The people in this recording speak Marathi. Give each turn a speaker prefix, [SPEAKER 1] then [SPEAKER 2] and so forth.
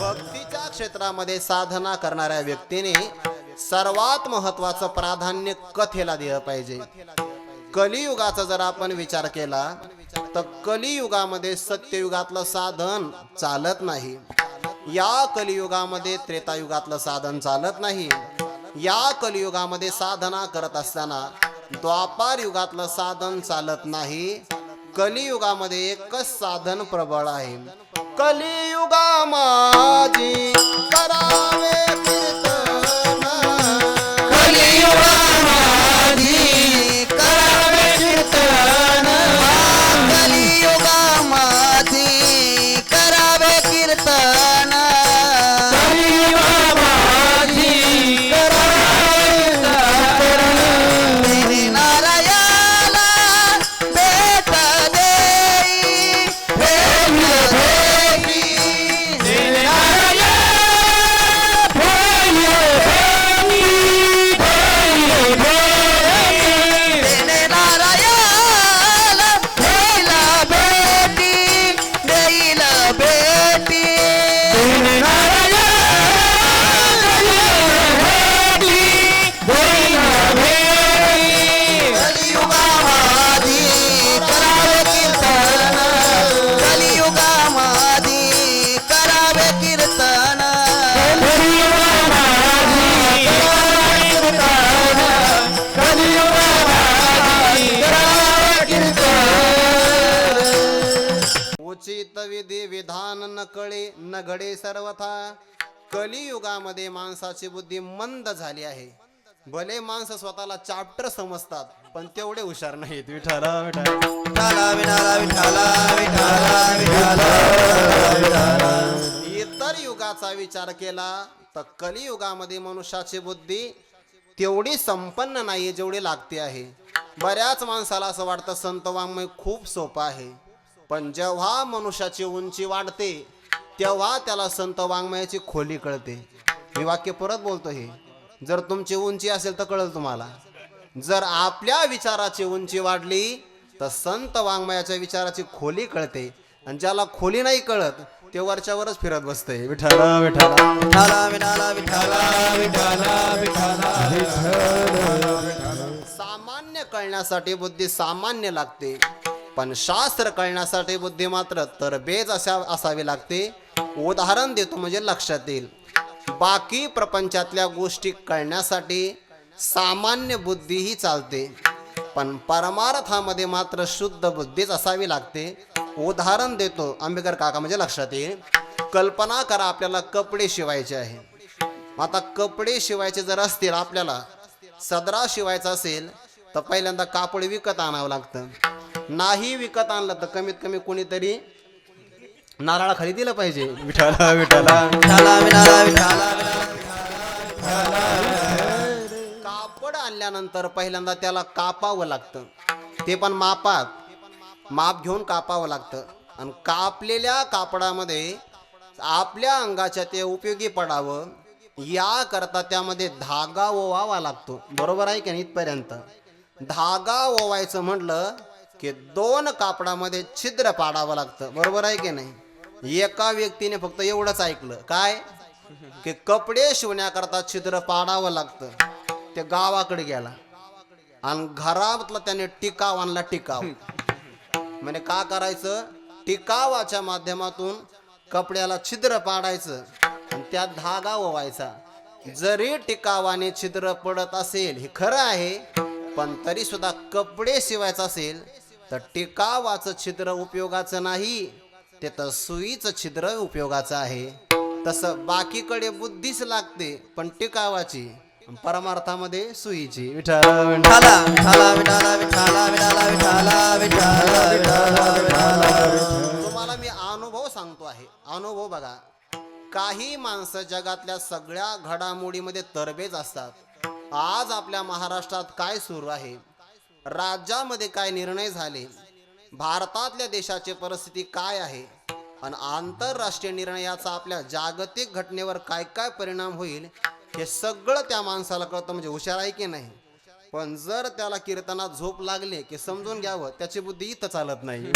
[SPEAKER 1] भक्तीच्या क्षेत्रामध्ये साधना करणाऱ्या व्यक्तीने सर्वात महत्वाचं प्राधान्य कथेला दिलं पाहिजे. कलियुगाचा जर आपण विचार केला तर कलियुगामध्ये सत्ययुगातलं साधन चालत नाही. या कलियुगामध्ये त्रेतायुगातलं साधन चालत नाही. या कलियुगामध्ये साधना करत असताना द्वापार युगातलं साधन चालत नाही. कलियुगामध्ये एकच साधन प्रबळ आहे. कलियुगा माझी करावे कीर्तन उचित विधी विधान न कळे न घडे सर्वथा. कलियुगामध्ये माणसाची बुद्धी मंद झाली आहे. भले माणसं स्वतःला चाप्टर समजतात पण तेवढे हुशार नाहीत.
[SPEAKER 2] विठाला
[SPEAKER 1] इतर युगाचा विचार केला तर कलियुगामध्ये मनुष्याची बुद्धी तेवढी संपन्न नाही जेवढी लागते आहे. बऱ्याच माणसाला असं वाटतं संत वाङ्मय खूप सोपं आहे. पण जेव्हा मनुष्याची उंची वाढते तेव्हा त्याला संत वाङ्मयाची खोली कळते. मी वाक्य परत बोलतो हे. जर तुमची उंची असेल तर कळेल तुम्हाला. जर आपल्या विचाराची उंची वाढली तर संत वाङ्मयाच्या विचाराची खोली कळते. आणि ज्याला खोली नाही कळत ते वरच्यावरच फिरत बसतंय विठाला विठाला
[SPEAKER 2] विठाला विठाला विठाला विठाला
[SPEAKER 1] सामान्य कळण्यासाठी बुद्धी सामान्य लागते. पण शास्त्र कळण्यासाठी बुद्धी मात्र तरबेज अशा असावी लागते. उदाहरण देतो म्हणजे लक्षात येईल. बाकी प्रपंचातल्या गोष्टी कळण्यासाठी सामान्य बुद्धीही चालते. पण परमार्थामध्ये मात्र शुद्ध बुद्धीच असावी लागते. उदाहरण देतो आंबेकर काका म्हणजे लक्षात येईल. कल्पना करा आपल्याला कपडे शिवायचे आहे. आता कपडे शिवायचे जर असतील आपल्याला सदरा शिवायचा असेल तर पहिल्यांदा कापड विकत आणावं लागतं. नाही विकत आणलं तर कमीत कमी कोणीतरी नारळाखाली दिलं पाहिजे. विठाला. विठाला
[SPEAKER 2] विठाला विठाला विठाला.
[SPEAKER 1] कापड आणल्यानंतर पहिल्यांदा त्याला कापावं लागतं. ते पण मापात. माप घेऊन कापावं लागतं. आणि कापलेल्या कापडामध्ये आपल्या अंगाच्या ते उपयोगी पडावं याकरता त्यामध्ये धागा ओवावा लागतो. बरोबर आहे की नाही इथपर्यंत? धागा ओवायचं म्हटलं की दोन कापडामध्ये छिद्र पाडावं लागतं. बरोबर आहे की नाही? एका व्यक्तीने फक्त एवढंच ऐकलं. काय? की कपडे शिवण्याकरता छिद्र पाडावं लागतं. ते गावाकडे गेला. आणि घरातला त्याने टिकाव आणला टिकाव. म्हणजे का करायचं? टिकावाच्या माध्यमातून कपड्याला छिद्र पाडायचं आणि त्यात धागा ओवायचा. जरी टिकावाने छिद्र पडत असेल हे खरं आहे पण तरी सुद्धा कपडे शिवायचं असेल तर टिकावाचं छिद्र उपयोगाचं नाही ते तर सुईचं छिद्र उपयोगाचं आहे. तसं बाकीकडे बुद्धीच लागते पण टिकावाची परमार्थामध्ये सुईची विठ्ठल.
[SPEAKER 2] विठाला विठाला विठाला विठाला विठाला विठाला विठाला विठाला
[SPEAKER 1] तुम्हाला मी अनुभव सांगतो आहे. अनुभव बघा. काही माणसं जगातल्या सगळ्या घडामोडीमध्ये तरबेज असतात. आज आपल्या महाराष्ट्रात काय सुरू आहे? राज्यामध्ये काय निर्णय झाले? भारतातल्या देशाची परिस्थिती काय आहे? आणि आंतरराष्ट्रीय निर्णयाचा आपल्या जागतिक घटनेवर काय काय परिणाम होईल हे सगळं त्या माणसाला कळतं म्हणजे हुशार आहे की नाही? पण जर त्याला कीर्तनात झोप लागली की समजून घ्यावं त्याची बुद्धी इथं चालत नाही.